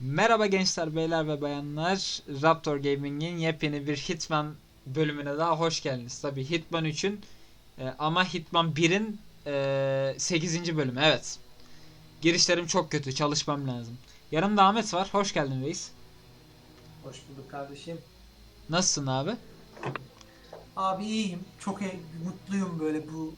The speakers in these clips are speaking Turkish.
Merhaba gençler, beyler ve bayanlar. Raptor Gaming'in yepyeni bir Hitman bölümüne daha hoş geldiniz. Tabi Hitman 3'ün e, ama Hitman 1'in e, 8. bölümü. Evet. Girişlerim çok kötü, çalışmam lazım. Yanımda Ahmet var. Hoş geldin reis. Hoş bulduk kardeşim. Nasılsın abi? Abi iyiyim. Çok e- mutluyum böyle bu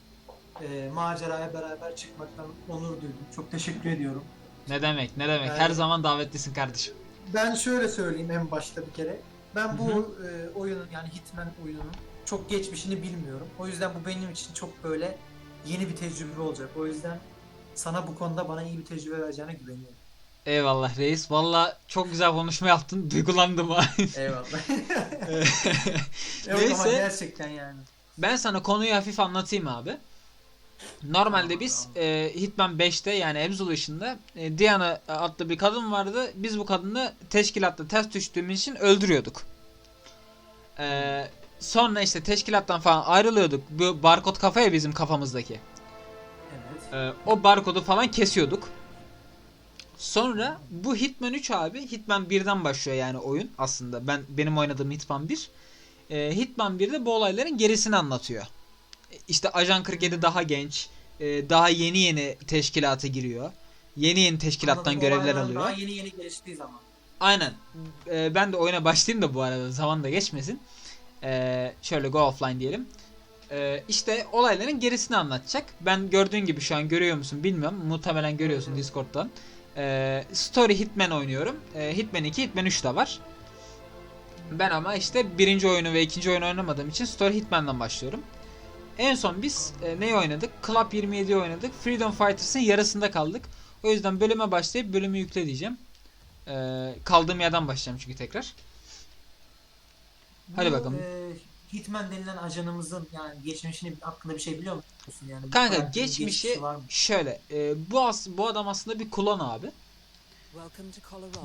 e, maceraya beraber çıkmaktan onur duydum. Çok teşekkür ediyorum. Ne demek, ne demek. Her Yani- zaman davetlisin kardeşim. Ben şöyle söyleyeyim en başta bir kere. Ben bu e, oyunun yani Hitman oyununun çok geçmişini bilmiyorum. O yüzden bu benim için çok böyle yeni bir tecrübe olacak. O yüzden sana bu konuda bana iyi bir tecrübe vereceğine güveniyorum. Eyvallah reis. Valla çok güzel konuşma yaptın. Duygulandım ha. Eyvallah. Evet ama Neyse. gerçekten yani. Ben sana konuyu hafif anlatayım abi. Normalde biz e, Hitman 5'te yani Absolution'da e, Diana adlı bir kadın vardı. Biz bu kadını teşkilatta ters düştüğümüz için öldürüyorduk. E, sonra işte teşkilattan falan ayrılıyorduk. Bu barkod kafaya bizim kafamızdaki. Evet. E, o barkodu falan kesiyorduk. Sonra bu Hitman 3 abi Hitman 1'den başlıyor yani oyun aslında. Ben benim oynadığım Hitman 1. E, Hitman 1'de bu olayların gerisini anlatıyor. İşte Ajan 47 daha genç, e, daha yeni yeni teşkilata giriyor. Yeni yeni teşkilattan Anladım, görevler alıyor. Daha yeni yeni geliştiği zaman. Aynen. E, ben de oyuna başlayayım da bu arada zaman da geçmesin. E, şöyle go offline diyelim. İşte olayların gerisini anlatacak. Ben gördüğün gibi şu an görüyor musun bilmiyorum. Muhtemelen görüyorsun Discord'dan. Story Hitman oynuyorum. Hitman 2, Hitman 3 de var. Ben ama işte birinci oyunu ve ikinci oyunu oynamadığım için Story Hitman'dan başlıyorum. En son biz e, neyi oynadık? Club 27'yi oynadık. Freedom Fighters'ın yarısında kaldık. O yüzden bölüme başlayıp bölümü yükle diyeceğim. E, kaldığım yerden başlayacağım çünkü tekrar. Hadi Bu, bakalım. e, Hitman denilen ajanımızın yani geçmişini hakkında bir şey biliyor musun? Yani Kanka geçmişi var mı? şöyle. e, bu as bu adam aslında bir klon abi.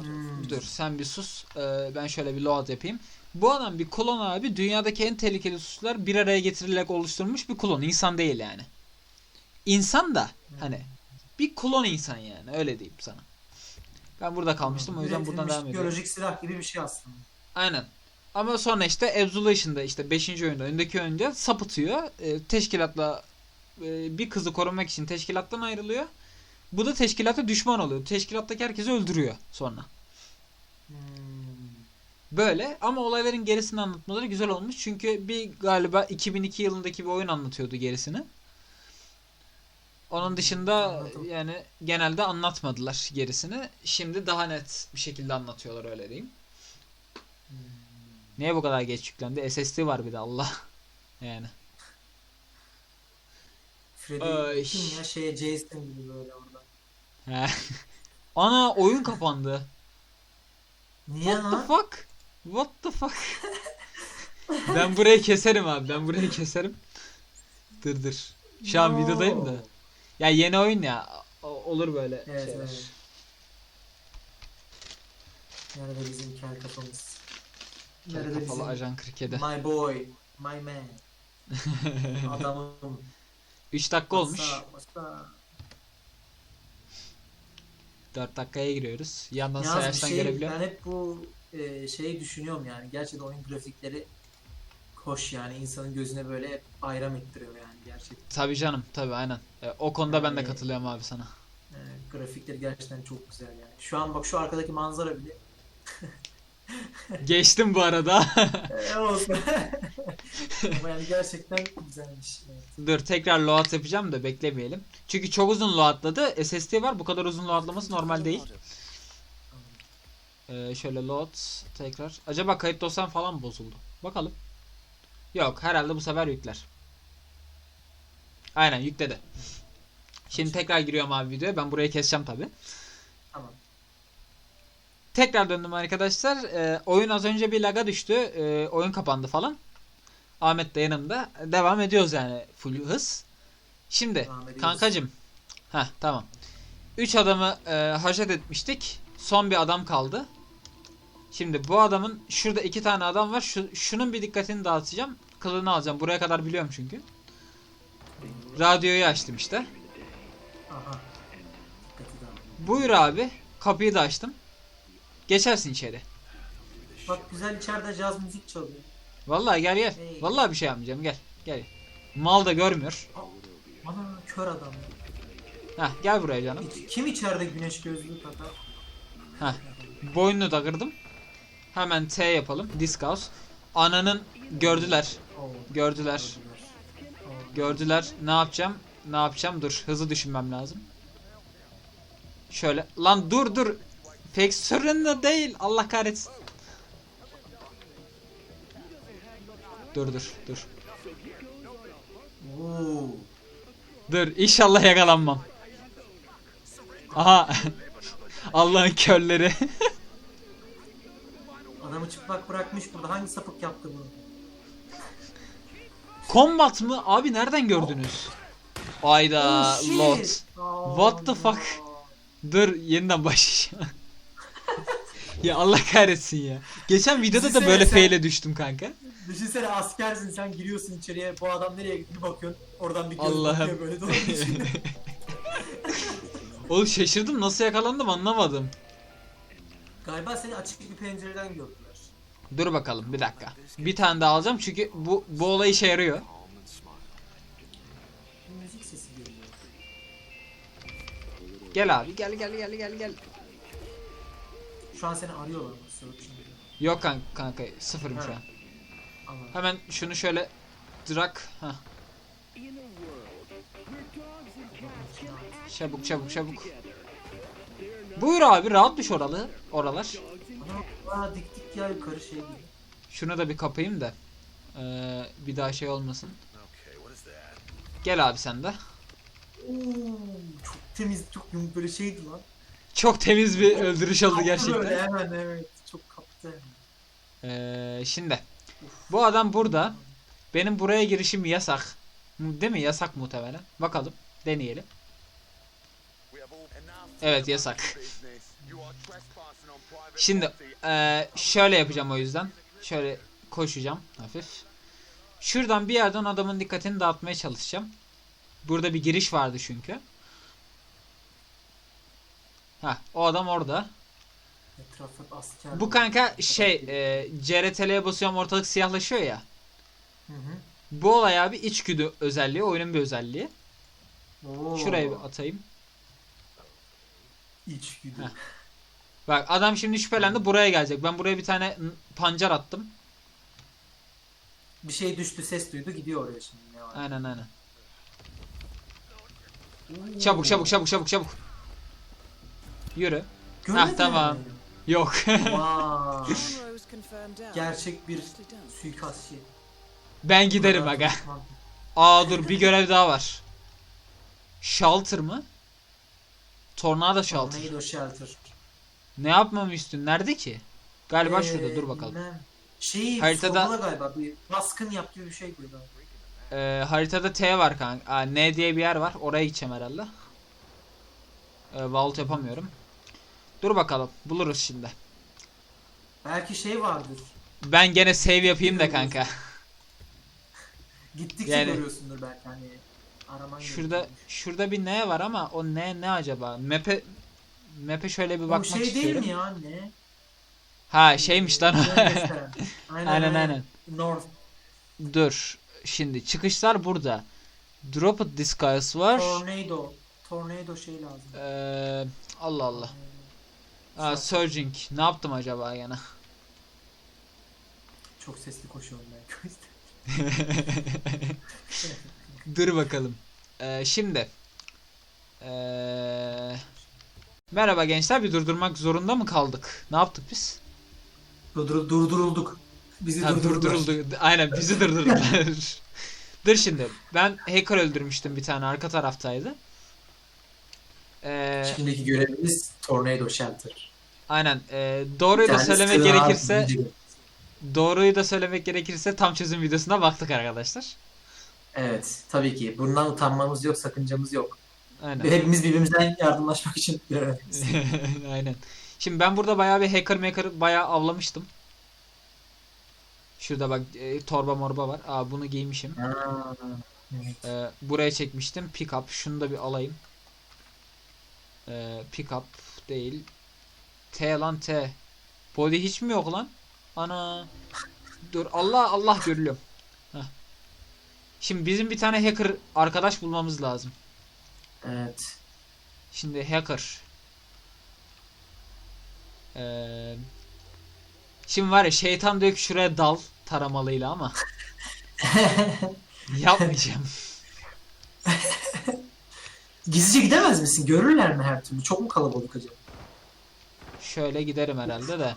Hmm. Dur sen bir sus. E, ben şöyle bir load yapayım. Bu adam bir klon abi. Dünyadaki en tehlikeli suçlar bir araya getirilerek oluşturulmuş bir klon. İnsan değil yani. İnsan da hani bir klon insan yani öyle diyeyim sana. Ben burada kalmıştım o yüzden buradan devam ediyorum. Biyolojik silah gibi bir şey aslında. Aynen. Ama sonra işte Absolution'da işte 5. oyunda öndeki oyunda sapıtıyor. E, teşkilatla e, bir kızı korumak için teşkilattan ayrılıyor. Bu da teşkilata düşman oluyor. Teşkilattaki herkesi öldürüyor sonra. Hmm. Böyle ama olayların gerisini anlatmaları güzel olmuş. Çünkü bir galiba 2002 yılındaki bir oyun anlatıyordu gerisini. Onun dışında Anladım. yani genelde anlatmadılar gerisini. Şimdi daha net bir şekilde anlatıyorlar öyle diyeyim. Hmm. Niye bu kadar geç yüklendi? SSD var bir de Allah. Yani. Freddy Ay. kim ya şeye Jason gibi böyle orada. Ana oyun kapandı. Niye What the lan? fuck? What the fuck? ben burayı keserim abi. Ben burayı keserim. Dır dır. Şu an No. videodayım da. Ya yeni oyun ya. o- Olur böyle Evet, şeyler. evet. Nerede bizim kel kafamız? Nerede kafalı bizim ajan 47. my boy, my man, adamım. 3 dakika olmuş. Masa, masa. 4 dakikaya giriyoruz. Yandan Yalnız bir sayaçtan şey, görebiliyorum. ben hep bu e, şeyi düşünüyorum yani. Gerçekten oyun grafikleri hoş yani. insanın gözüne böyle bayram ettiriyor yani gerçekten. Tabii canım. Tabii aynen. E, o konuda ben de Yani- katılıyorum abi sana. E, grafikleri gerçekten çok güzel yani. Şu an bak şu arkadaki manzara bile Geçtim bu arada. e, olsun. Ama yani gerçekten güzelmiş. Evet. Dur tekrar load yapacağım da beklemeyelim. Çünkü çok uzun loadladı. SSD var. Bu kadar uzun loadlaması normal değil. Ee, şöyle load tekrar. Acaba kayıt dosyam falan bozuldu. Bakalım. Yok herhalde bu sefer yükler. Aynen yükledi. Şimdi tekrar giriyorum abi videoya. Ben burayı keseceğim tabi. Tamam. Tekrar döndüm arkadaşlar. Ee, oyun az önce bir laga düştü. Ee, oyun kapandı falan. Ahmet de yanımda. Devam ediyoruz yani full hız. Şimdi kankacım. Heh tamam. 3 adamı e, haşet etmiştik. Son bir adam kaldı. Şimdi bu adamın şurada iki tane adam var. Şu, şunun bir dikkatini dağıtacağım. Kılığını alacağım. Buraya kadar biliyorum çünkü. Radyoyu açtım işte. Aha. Buyur abi. Kapıyı da açtım. Geçersin içeri. Bak güzel içeride caz müzik çalıyor. Vallahi gel gel. Hey. Vallahi bir şey yapmayacağım gel. Gel. Mal da görmüyor. Ana kör adam. Heh gel buraya canım. Kim içeride güneş gözlüğü takar? Heh. Boynunu da kırdım. Hemen T yapalım. Discus. Ananın gördüler. Gördüler. Gördüler. Ne yapacağım? Ne yapacağım? Dur. Hızlı düşünmem lazım. Şöyle. Lan dur dur. Pek surrender değil. Allah kahretsin. Dur dur dur. Dur. İnşallah yakalanmam. Aha. Allah'ın körleri. Adamı çıplak bırakmış burada. Hangi sapık yaptı bunu? Combat mı? Abi nereden gördünüz? Ayda Oh, shit. lot. What the fuck? Dur yeniden başlayacağım. ya Allah kahretsin ya. Geçen videoda da Düşünsene böyle sen- feyle düştüm kanka. Düşünsene askersin sen giriyorsun içeriye bu adam nereye gitti bir bakıyorsun oradan bir göz Allah'ım. bakıyor böyle doğru içinde. Oğlum şaşırdım nasıl yakalandım anlamadım. Galiba seni açık bir pencereden gördüler. Dur bakalım bir dakika. Bir tane daha alacağım çünkü bu bu olay işe yarıyor. Gel abi gel gel gel gel gel. Şu an seni arıyorlar mı? Yok kanka, kanka sıfırım şu an. Anladım. Hemen şunu şöyle drak. Heh. Çabuk çabuk çabuk. Buyur abi rahat düş oralı oralar. Aa, dik dik ya yukarı şey gibi. Şunu da bir kapayım da. Ee, bir daha şey olmasın. Gel abi sen de. Oo, çok temiz çok yumuşak böyle şeydi lan. Çok temiz bir öldürüş oldu Kaptı gerçekten. Böyle, hemen evet çok kaptı. Ee, şimdi bu adam burada. Benim buraya girişim yasak. Değil mi? Yasak muhtemelen. Bakalım. Deneyelim. Evet yasak. Şimdi eee, şöyle yapacağım o yüzden. Şöyle koşacağım hafif. Şuradan bir yerden adamın dikkatini dağıtmaya çalışacağım. Burada bir giriş vardı çünkü. Ha, o adam orada. Bu kanka şey eee CRTL'ye basıyorum ortalık siyahlaşıyor ya. Hı hı. Bu olay abi içgüdü özelliği, oyunun bir özelliği. Oo, Şuraya bir atayım. içgüdü. Heh. Bak adam şimdi şüphelendi buraya gelecek. Ben buraya bir tane pancar attım. Bir şey düştü ses duydu gidiyor oraya şimdi ne var? Aynen aynen. Oo. Çabuk çabuk çabuk çabuk çabuk. Yürü. Görmedin Hah, tamam. mi? Yok. Vay. Confirmed out. Gerçek bir suikastçı. ben giderim aga. Aa dur bir görev daha var. Shelter mı? Tornado Shelter. Tornado shelter. Ne yapmamı istiyorsun? Nerede ki? Galiba şurada Ee, dur bakalım. Şey Haritada- galiba bir baskın yap gibi bir şey duydu. Ee, haritada T var kanka. Aa, N diye bir yer var. Oraya gideceğim herhalde. Ee, vault yapamıyorum. Dur bakalım. Buluruz şimdi. Belki şey vardır. Ben gene save yapayım da kanka. Gittikçe Yani- görüyorsundur belki hani. Araman Şurada gerekiyormuş. şurada bir ne var ama o ne ne acaba? Map'e Map'e şöyle bir bakmak şey değil istiyorum. mi ya ne? Ha şeymiş lan. aynen, aynen aynen. North. Dur. Şimdi çıkışlar burada. Drop a disguise var. Tornado. Tornado şey lazım. Ee, Allah Allah. Aa, surging. Ne yaptım acaba yana? Çok sesli koşuyorum ben. Dur bakalım. Ee, şimdi. Ee, merhaba gençler. Bir durdurmak zorunda mı kaldık? Ne yaptık biz? Durdur, durdurulduk. Bizi Ha, durdurdular. durduruldu. Aynen bizi durdurdular. Dur şimdi. Ben hacker öldürmüştüm bir tane arka taraftaydı. Ee, Şimdiki görevimiz Tornado Shelter. aynen. Ee, doğruyu da söylemek gerekirse doğruyu da söylemek gerekirse tam çözüm videosuna baktık arkadaşlar. Evet tabii ki. Bundan utanmamız yok, sakıncamız yok. Aynen. Hepimiz birbirimizden yardımlaşmak için bir aradayız. Aynen. Şimdi ben burada bayağı bir hacker maker bayağı avlamıştım. Şurada bak e, torba morba var. Aa bunu giymişim. Aa, evet. Ee, buraya çekmiştim. Pick up. Şunu da bir alayım. Ee, pick up değil. T lan T. Body hiç mi yok lan? Ana. Dur Allah Allah görülüyorum. Heh. Şimdi bizim bir tane hacker arkadaş bulmamız lazım. Evet. Şimdi hacker. Ee, şimdi var ya şeytan diyor ki şuraya dal taramalıyla ama yapmayacağım. Gizlice gidemez misin? Görürler mi her türlü? Çok mu kalabalık acaba? Şöyle giderim herhalde de.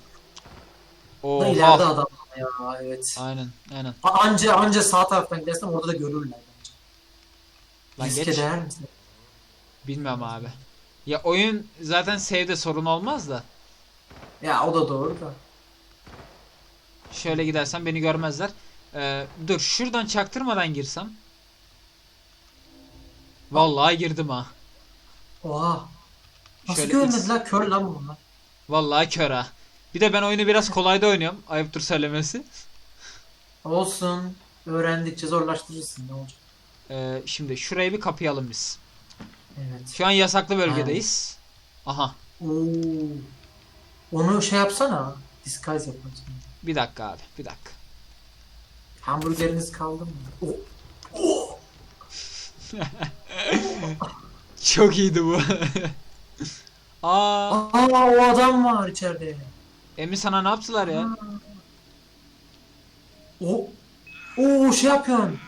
İleride Oha. adam var ya evet. Aynen aynen. Anca anca sağ taraftan gidersen orada da görürler bence. Lan Riske geç. değer misin? Bilmem abi. Ya oyun zaten save'de sorun olmaz da. Ya o da doğru da. Şöyle gidersen beni görmezler. Ee, dur şuradan çaktırmadan girsem. Vallahi girdim ha. Oha. Nasıl Şöyle görmediler? Kör lan bunlar. Vallahi kör ha. Bir de ben oyunu biraz kolayda oynuyorum. Ayıptır söylemesi. Olsun. Öğrendikçe zorlaştırırsın ne olacak? Ee, şimdi şurayı bir kapayalım biz. Evet. Şu an yasaklı bölgedeyiz. Aha. Oo. Onu şey yapsana. Disguise yaparsın. Bir dakika abi. Bir dakika. Hamburgeriniz kaldı mı? Oh. Oh. Çok iyiydi bu. Aa, Aa o adam var içeride. Emi sana ne yaptılar ya? O. Oo şey yapıyorsun.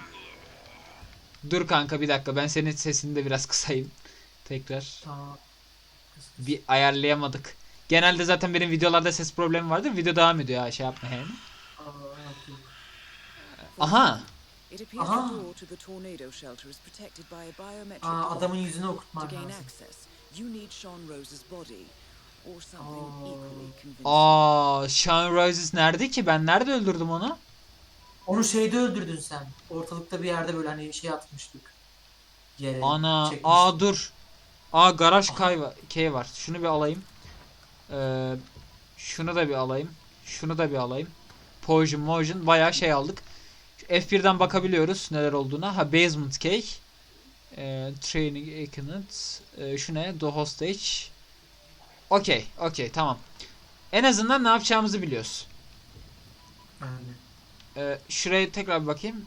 Dur kanka bir dakika. Ben senin sesini de biraz kısayım. Tekrar. Tamam. Bir ayarlayamadık. Genelde zaten benim videolarda ses problemi vardır. Video devam ediyor ha şey yapma yani. Yok. Aha. Aha. Aa, adamın yüzünü okutman lazım. Aa, Sean Roses nerede ki? Ben nerede öldürdüm onu? Onu şeyde öldürdün sen. Ortalıkta bir yerde böyle hani şey atmıştık. Yere Ana. çekmiştik. Aa dur. Aa garaj kay var, key var. Şunu bir alayım. Ee, şunu da bir alayım. Şunu da bir alayım. Poison, Motion bayağı şey aldık. Şu F1'den bakabiliyoruz neler olduğuna. Ha basement key. Ee, training equipment. Ee, şu ne? The hostage. Okey, okey tamam. En azından ne yapacağımızı biliyoruz. Ee, şuraya tekrar bir bakayım.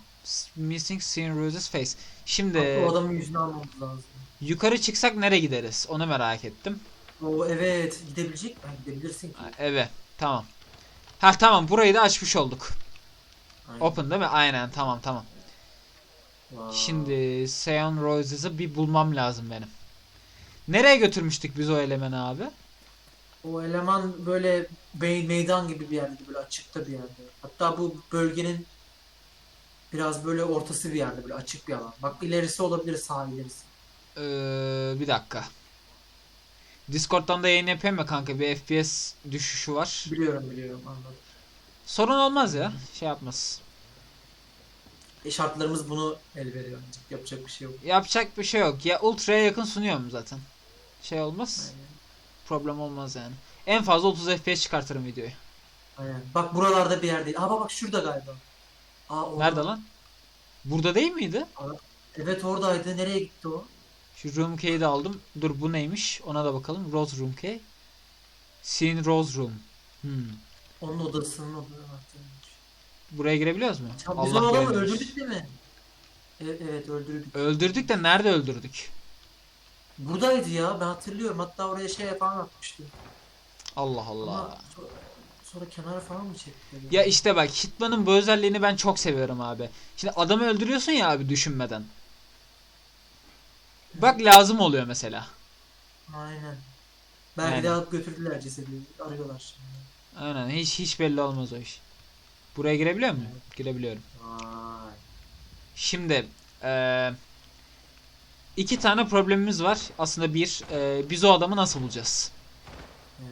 Missing Seeing Rose's face. Şimdi Bak, o adamın yüzünü almamız lazım. Yukarı çıksak nereye gideriz? Onu merak ettim. O evet gidebilecek mi? Gidebilirsin ki. Ha, Evet, tamam. Ha tamam, burayı da açmış olduk. Aynen. Open değil mi? Aynen, tamam tamam. Vay. Şimdi Seon Roses'ı bir bulmam lazım benim. Nereye götürmüştük biz o elemeni abi? O eleman böyle bey- meydan gibi bir yerde böyle açıkta bir yerde. Hatta bu bölgenin biraz böyle ortası bir yerde böyle açık bir alan. Bak ilerisi olabilir sağ ilerisi. Ee, bir dakika. Discord'dan da yayın yapayım mı kanka? Bir FPS düşüşü var. Biliyorum biliyorum anladım. Sorun olmaz ya. Şey yapmaz. E şartlarımız bunu el veriyor. ancak Yapacak bir şey yok. Yapacak bir şey yok. Ya ultra'ya yakın sunuyorum zaten. Şey olmaz. Aynen. Problem olmaz yani. En fazla 30 FPS çıkartırım videoyu. Aynen. Bak buralarda bir yerde. Aa bak şurada galiba. Aa, orada. Nerede lan? Burada değil miydi? Evet oradaydı. Nereye gitti o? Şu room key'i de aldım. Dur bu neymiş? Ona da bakalım. Rose room key. Sin Rose room. Hmm. Onun odasının odasıymış. Buraya girebiliyoruz mu? Ya biz o Allah adamı öldürdük değil mi? Evet, evet öldürdük. Öldürdük de nerede öldürdük? Buradaydı ya ben hatırlıyorum. Hatta oraya şey falan atmıştı. Allah Allah. Ama sonra kenara falan mı çekti? Ya işte bak Hitman'ın bu özelliğini ben çok seviyorum abi. Şimdi adamı öldürüyorsun ya abi düşünmeden. Bak lazım oluyor mesela. Aynen. Belki Yani. de alıp götürdüler cesedi. Arıyorlar şimdi. Aynen hiç hiç belli olmaz o iş. Buraya girebiliyor muyum? Girebiliyorum. Vay. Şimdi eee, iki tane problemimiz var. Aslında bir, eee, biz o adamı nasıl bulacağız?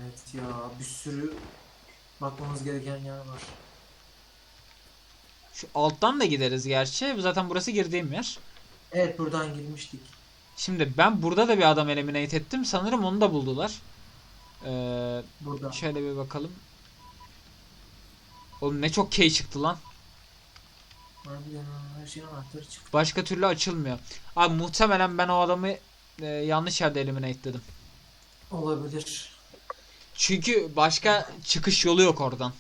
Evet ya bir sürü bakmamız gereken yer var. Şu alttan da gideriz gerçi. Zaten burası girdiğim yer. Evet buradan girmiştik. Şimdi ben burada da bir adam eliminate ettim. Sanırım onu da buldular. Eee, Burada. şöyle bir bakalım. Oğlum ne çok key çıktı lan. Başka türlü açılmıyor. Abi muhtemelen ben o adamı eee, yanlış yerde eliminate dedim. Olabilir. Çünkü başka çıkış yolu yok oradan.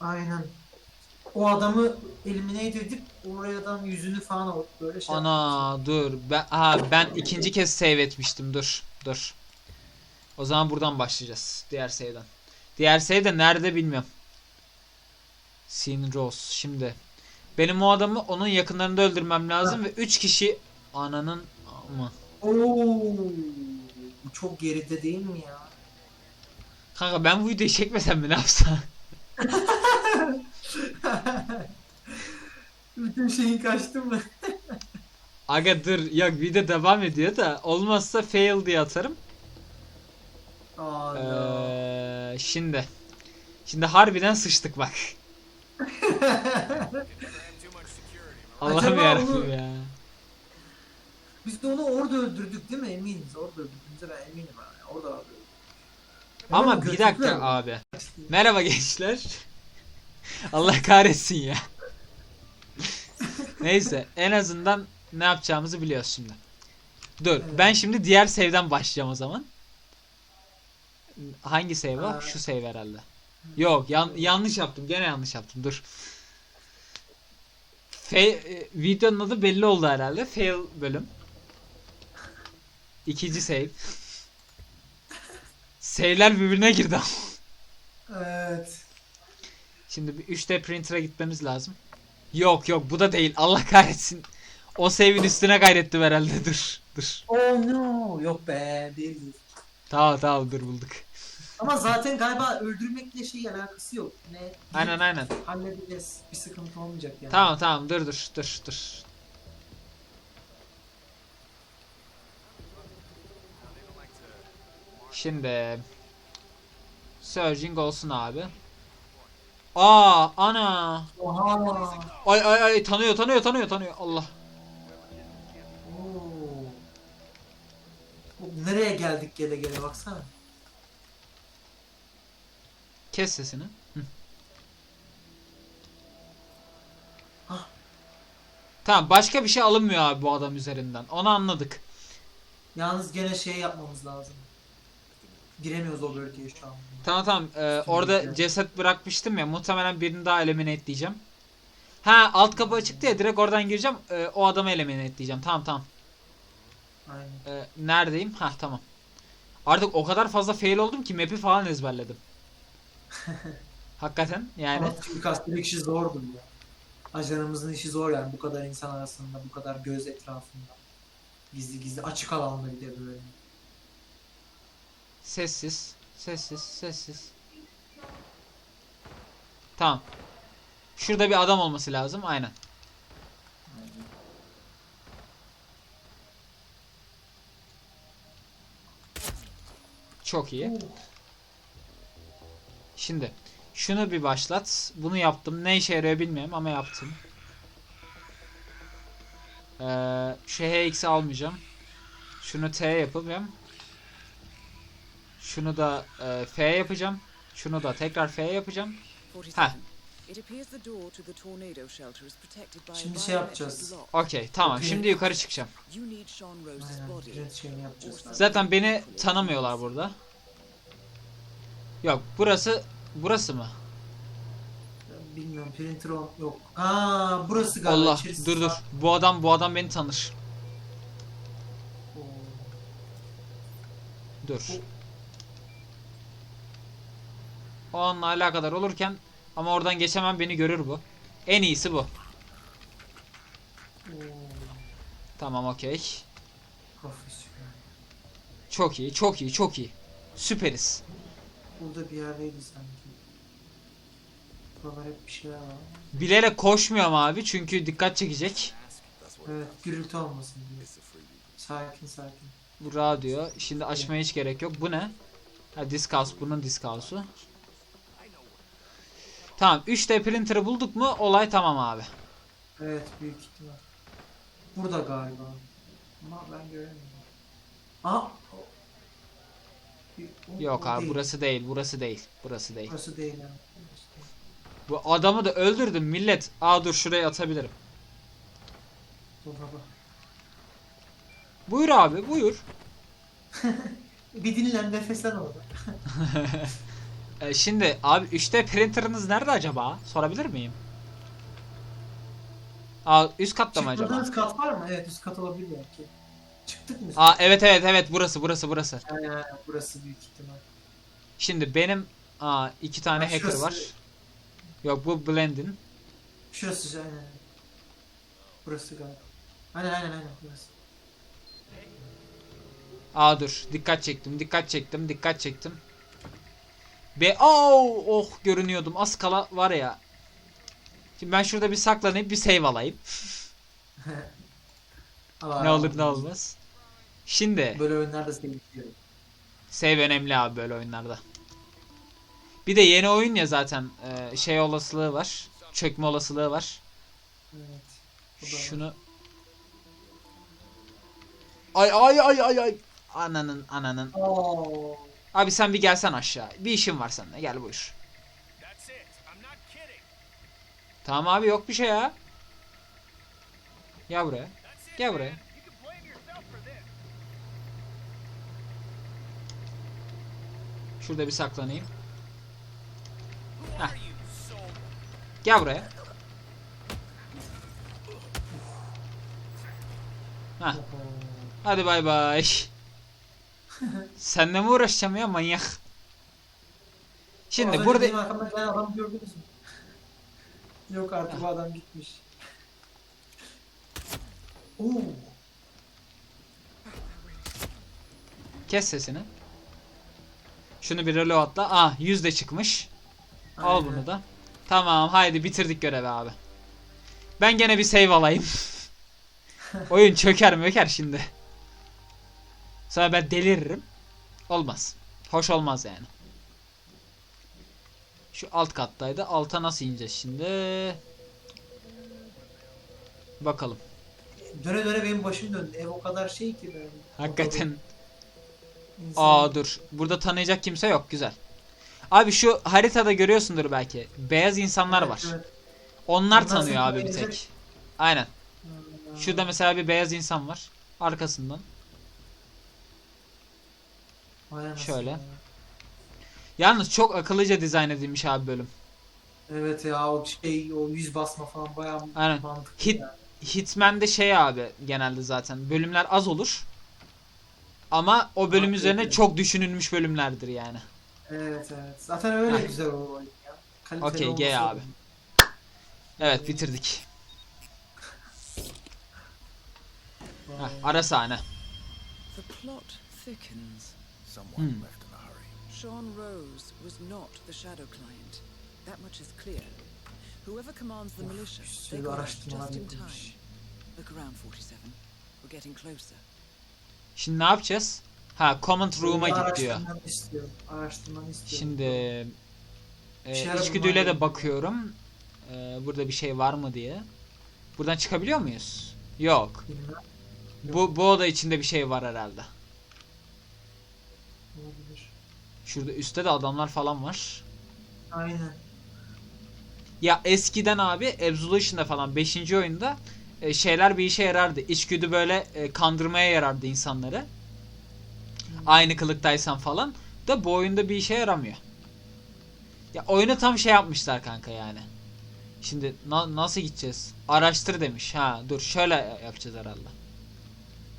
Aynen. O adamı elimine edip oradan yüzünü falan alıp böyle şey Ana dur. Ben ha ben ikinci kez save etmiştim. Dur. Dur. O zaman buradan başlayacağız. Diğer save'den. Diğer save de nerede bilmiyorum. Sin Rose. Şimdi benim o adamı onun yakınlarında öldürmem lazım ve 3 kişi ananın ama Oo, bu çok geride değil mi ya? Kanka ben bu videoyu çekmesem mi ne yapsam? Bütün şeyin kaçtı mı? Aga dur yok video devam ediyor da olmazsa fail diye atarım. Aa. Ee, şimdi şimdi harbiden sıçtık bak. Allah'ım yarabbim onu- ya. Biz de onu orada öldürdük değil mi? Eminiz. Orada öldürdüğümüze ben eminim ha. Orada öldürdük. Hemen Ama bir dakika abi. Merhaba gençler. Allah kahretsin ya. Neyse en azından ne yapacağımızı biliyoruz şimdi. Dur Evet. ben şimdi diğer save'den başlayacağım o zaman. Hangi save? Aa. Şu save herhalde. Yok yan- yanlış yaptım. Gene yanlış yaptım. Dur. Fe- e, videonun adı belli oldu herhalde. Fail bölüm. İkinci save. Save'ler birbirine girdi ama. Evet. Şimdi bir 3D printer'a gitmemiz lazım. Yok yok bu da değil. Allah kahretsin. O save'in üstüne kaydettim herhalde. Dur. Dur. Oh no. Yok be. Değildir. Tamam tamam dur bulduk. Ama zaten galiba öldürmekle şey alakası yok. Ne? Aynen aynen. Halledeceğiz. Bir sıkıntı olmayacak yani. Tamam tamam dur dur dur dur. Şimdi Surging olsun abi. Aa ana. Oha. Ay ay ay tanıyor tanıyor tanıyor tanıyor. Allah. Oo. Nereye geldik gele gele baksana. Kes sesini. Hı. Hah. Tamam başka bir şey alınmıyor abi bu adam üzerinden. Onu anladık. Yalnız gene şey yapmamız lazım. Giremiyoruz o bölgeye şu an. Tamam tamam. Ee, orada ceset bırakmıştım ya. Muhtemelen birini daha eliminate diyeceğim. Ha alt kapı açıktı ya direkt oradan gireceğim. Ee, o adamı eliminate diyeceğim. Tamam tamam. Aynen. Ee, neredeyim? Ha tamam. Artık o kadar fazla fail oldum ki map'i falan ezberledim. Hakikaten yani. Ama suikastın işi zordur ya. Ajanımızın işi zor yani bu kadar insan arasında, bu kadar göz etrafında. Gizli gizli açık alanda bir de böyle. Sessiz. Sessiz. Sessiz. Tamam. Şurada bir adam olması lazım. Aynen. Çok iyi. Şimdi şunu bir başlat. Bunu yaptım. Ne işe yarıyor bilmiyorum ama yaptım. Ee, şu HX'i almayacağım. Şunu T yapacağım. Şunu da e, F yapacağım. Şunu da tekrar F yapacağım. 47. Ha. It appears the door to the tornado shelter is protected by a Şimdi şey yapacağız. Okey tamam. Şimdi yukarı çıkacağım. Aynen. Zaten beni tanımıyorlar burada. Yok burası burası mı? Bilmiyorum printer yok. Aa burası galiba. Allah içerisi dur dur. Bu adam bu adam beni tanır. Oo. Dur. O onunla alakadar olurken ama oradan geçemem beni görür bu. En iyisi bu. Tamam okey. Çok iyi çok iyi çok iyi. Süperiz. Burada bir yerdeydi sanki. Buralar hep bir şeyler var. Bilerek koşmuyorum abi çünkü dikkat çekecek. Evet gürültü olmasın diye. Sakin sakin. Bu radyo. Şimdi açmaya hiç gerek yok. Bu ne? Ha disk house. Bunun disk house'u. Tamam 3D printer'ı bulduk mu olay tamam abi. Evet büyük ihtimal. Burada galiba. Ama ben göremiyorum. Aha. o- Yok o abi değil. burası değil burası değil. Burası değil. Burası değil. Burası değil. Bu adamı da öldürdüm millet. Aa dur şuraya atabilirim. Dur baba. Buyur abi buyur. Bir dinlen nefeslen orada. E, şimdi abi 3D printer'ınız nerede acaba? Sorabilir miyim? Aa üst katta mı acaba? Çıkmadığınız kat var mı? Evet üst kat olabilir belki. Çıktık mı? Aa evet evet evet burası burası burası. Ee, burası büyük ihtimal. Şimdi benim aa iki tane Ha, hacker şurası. var. Yok bu Blend'in. Şurası aynen. Burası galiba. Aynen aynen aynen burası. Aa dur dikkat çektim dikkat çektim dikkat çektim. Be oh, oh görünüyordum az kala var ya. Şimdi ben şurada bir saklanayım bir save alayım. Ne olur ne olmaz. Şimdi Böyle oyunlarda seviliyorum. save önemli abi böyle oyunlarda. Bir de yeni oyun ya zaten e, şey olasılığı var. Çökme olasılığı var. Evet. Şunu Ay ay ay ay ay. Ananın ananın. Oo. Abi sen bir gelsen aşağı. Bir işim var seninle. Gel buyur. Tamam abi yok bir şey ya. Gel buraya. Gel buraya. Şurada bir saklanayım. Heh. Gel buraya. Oho. Hadi bay bay. Seninle mi uğraşacağım ya manyak? Şimdi burada benim arkamda gelen adamı gördünüz mü? Yok artık bu adam gitmiş. Oo. kes sesini. Şunu bir reloadla. Ah 100 de çıkmış. Al Aynen. bunu da. Tamam haydi bitirdik görevi abi. Ben gene bir save alayım. Oyun çöker möker şimdi. Sonra ben deliririm. Olmaz. Hoş olmaz yani. Şu alt kattaydı. Alta nasıl ineceğiz şimdi? Bakalım. Döne döne benim başım döndü. Ev o kadar şey ki böyle. Hakikaten. İnsan- Aa dur. Burada tanıyacak kimse yok. Güzel. Abi şu haritada görüyorsundur belki. Beyaz insanlar Evet, var. evet. Onlar Onlar tanıyor abi bir tek. Aynen. Hmm. Şurada mesela bir beyaz insan var. Arkasından. Şöyle. ya. Yalnız çok akıllıca dizayn edilmiş abi bölüm. Evet ya o şey o yüz basma falan bayağı Aynen. mantıklı Hit- yani. Hitman'de şey abi genelde zaten. Bölümler az olur. Ama o bölüm Ha, üzerine çok düşünülmüş bölümlerdir yani. Evet evet. Zaten öyle Heh. güzel o oyun ya. Kaliteli Okey, G abi. Evet bitirdik. Heh, ara sahne. The plot thickens. Someone Hmm. left in a hurry. Sean Rose was not the Shadow Client. That much is clear. Whoever commands the militia, they got us just in time. Look around, 47. We're getting closer. Şimdi ne yapacağız? Ha command room'a git diyor. Araştırmanı. Şimdi e, içgüdüyle de bakıyorum. E, burada bir şey var mı diye. Buradan çıkabiliyor muyuz? Yok. Bu bu oda içinde bir şey var herhalde. Olabilir. Şurada üstte de adamlar falan var. Aynen. Ya eskiden abi Absolution'da falan 5. oyunda e, şeyler bir işe yarardı. İçgüdü böyle e, kandırmaya yarardı insanları. Aynı kılıktaysan falan. Da bu oyunda bir işe yaramıyor. Ya oyunu tam şey yapmışlar kanka yani. Şimdi na- nasıl gideceğiz? Araştır demiş. Ha dur şöyle yapacağız herhalde.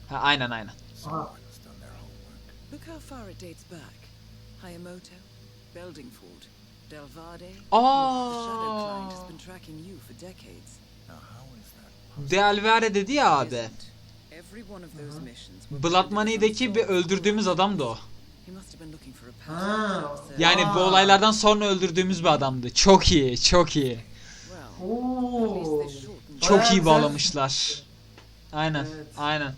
Ha aynen aynen. Homework. Look how far it dates back. Hayamoto, Beldingford, Delvade. Aa. The Shadow Client has been tracking you for decades. Now, how is that? De Alvare dedi ya abi. Isn't. Every one of those missions were Blood Money'deki bir öldürdüğümüz adamdı o. He must have been looking for a Ha. Yani bu olaylardan sonra öldürdüğümüz bir adamdı. Çok iyi, çok iyi. Oo. Çok Bayağı iyi bağlamışlar. Aynen, Evet. aynen.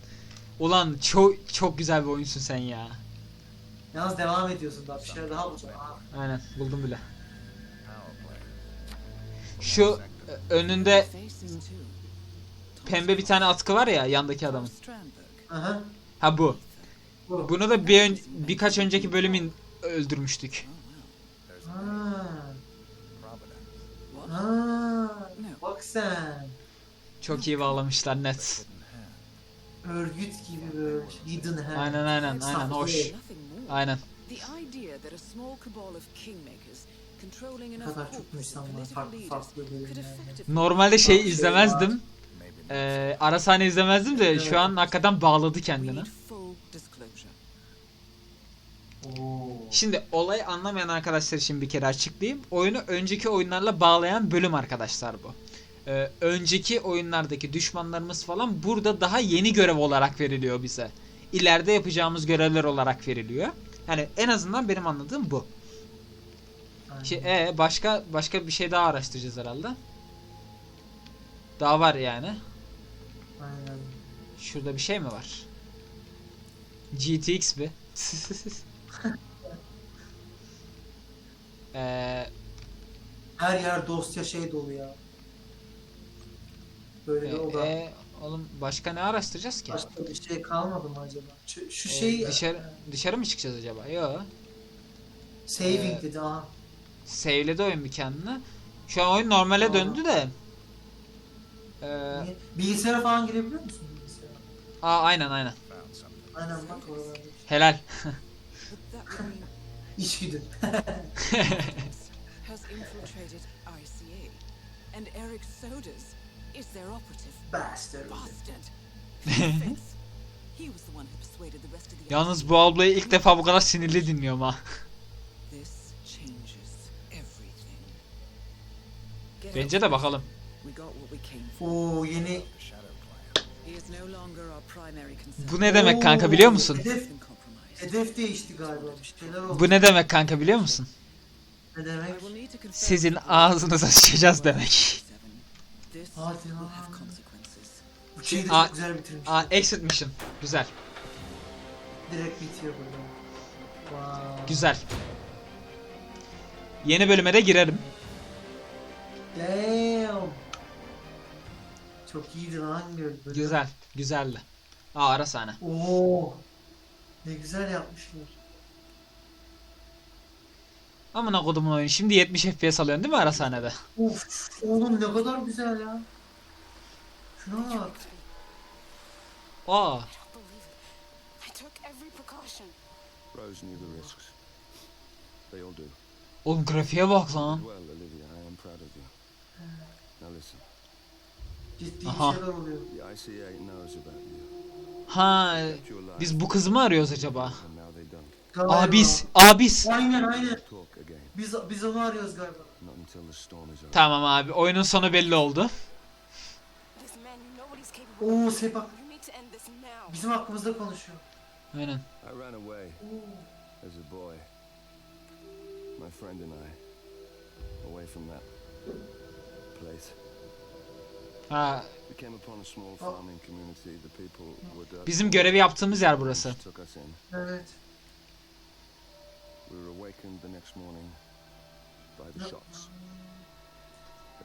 Ulan çok çok güzel bir oyunsun sen ya. Yalnız devam ediyorsun daha bir şeyler daha bulacağım. Aa, Aynen, buldum bile. Şu e, önünde pembe bir tane atkı var ya yandaki adamın. Aha. Ha bu. Bu. Bunu da bir ön- birkaç önceki bölümün öldürmüştük. Ha. Ha. Bak sen. Çok iyi bağlamışlar net. Örgüt gibi böyle. Hidden hand. Aynen aynen aynen hoş. Aynen. Ne kadar çok insan var farklı farklı bölümlerde. Normalde şey izlemezdim. Ee, ara sahne izlemezdim de şu an hakikaten bağladı kendini. Şimdi olayı anlamayan arkadaşlar için bir kere açıklayayım. Oyunu önceki oyunlarla bağlayan bölüm arkadaşlar bu. Ee, önceki oyunlardaki düşmanlarımız falan burada daha yeni görev olarak veriliyor bize. İleride yapacağımız görevler olarak veriliyor. Yani en azından benim anladığım bu. Aynen. Şey, e başka başka bir şey daha araştıracağız herhalde. Daha var yani. Aynen. Şurada bir şey mi var? GTX mi? Eee Her yer dosya şey dolu ya. Böyle bir e, oda. e, oğlum başka ne araştıracağız ki? Başka bir şey kalmadı mı acaba? Şu, şu E, şey dışarı dışarı mı çıkacağız acaba? Yo. saving e, dedi aha. Save'ledi oyun bir kendine. Şu an oyun normale Aa. döndü de. Eee Niye? Bilgisayara falan girebiliyor musun bilgisayara? aa aynen aynen. Aynen bak oralarda. Helal. İçgüdü. has infiltrated ICA, and Eric Sodas is their operative Bastard. bastard. Fence. He was the one who persuaded the rest of the Yalnız bu ablayı ilk defa bu kadar sinirli dinliyorum ha. This changes everything. Get Bence out de bakalım. We got what we came for. Oo yeni The Shadow Clan. He is no longer our primary concern. Bu ne demek kanka biliyor musun? Hedef değişti galiba. Şeyler oldu. Bu ne demek kanka biliyor musun? Ne demek? will need to confirm Sizin ağzınıza sıçacağız demek. Hadi lan. Bu şeyi de Aa, çok güzel bitirmiş. Aa exit mission. Güzel. Direkt bitiyor burada. Wow. Güzel. Yeni bölüme de girelim. Damn. Çok iyiydi lan bölüm. Güzel. Güzeldi. Aa ara sahne. Oo. Ne güzel yapmışlar. Amına kodumun oyunu. Şimdi 70 FPS alıyorsun değil mi ara sahnede? Of. Oğlum ne kadar güzel ya. Şuna bak. Aa. Rose knew the risks. They all do. Oğlum grafiğe bak lan. Well, Olivia, I am proud of you. Now listen, Ciddi Aha. Ha. Biz bu kızı mı arıyoruz acaba? and now they don't. Galiba. Abis. Abis. Aynen aynen. Talk again, Biz, biz onu arıyoruz galiba. not until the storm is over. Tamam abi. Oyunun sonu belli oldu. This man, you know what he's capable Oo now. bizim hakkımızda konuşuyor. Aynen. I ran away as a boy. My friend and I, away from that place. Ha. Bizim görevi yaptığımız yer burası. Evet. We were awakened the next morning by the No. shots.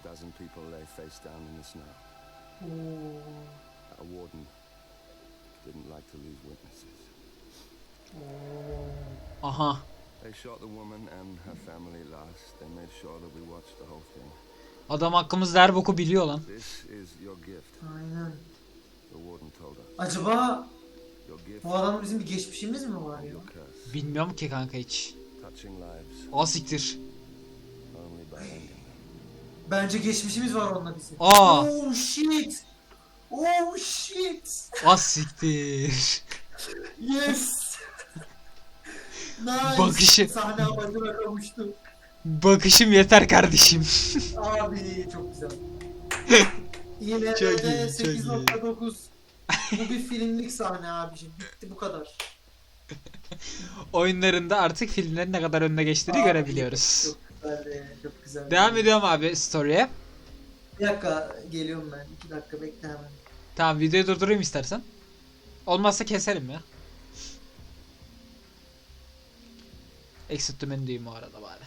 A dozen people lay face down in the snow. Oo. A warden didn't like to lose witnesses. Oo. Aha. They shot the woman and her family last. They made sure that we watched the whole thing. Adam hakkımızda her boku biliyor lan. This is your gift, Aynen. the warden told us. Acaba bu adamla bizim bir geçmişimiz mi var ya? Bilmiyorum ki kanka hiç. Touching lives Bence geçmişimiz var onunla bizim. Aa. Oh shit. Oh shit. Asiktir. Yes. nice. Bakışı. Sahne amacına kavuştu. Bakışım yeter kardeşim. Abi çok güzel. Yine çok iyi. 8.9. Bu bir filmlik sahne abicim. Bitti bu kadar. Oyunlarında artık filmlerin ne kadar önüne geçtiğini Abi, görebiliyoruz. Çok güzel, çok güzel. Devam ediyorum abi story'e. Bir dakika geliyorum ben. İki dakika bekle hemen. Tamam videoyu durdurayım istersen. Olmazsa keserim ya. Exit menüdeyim o arada bari.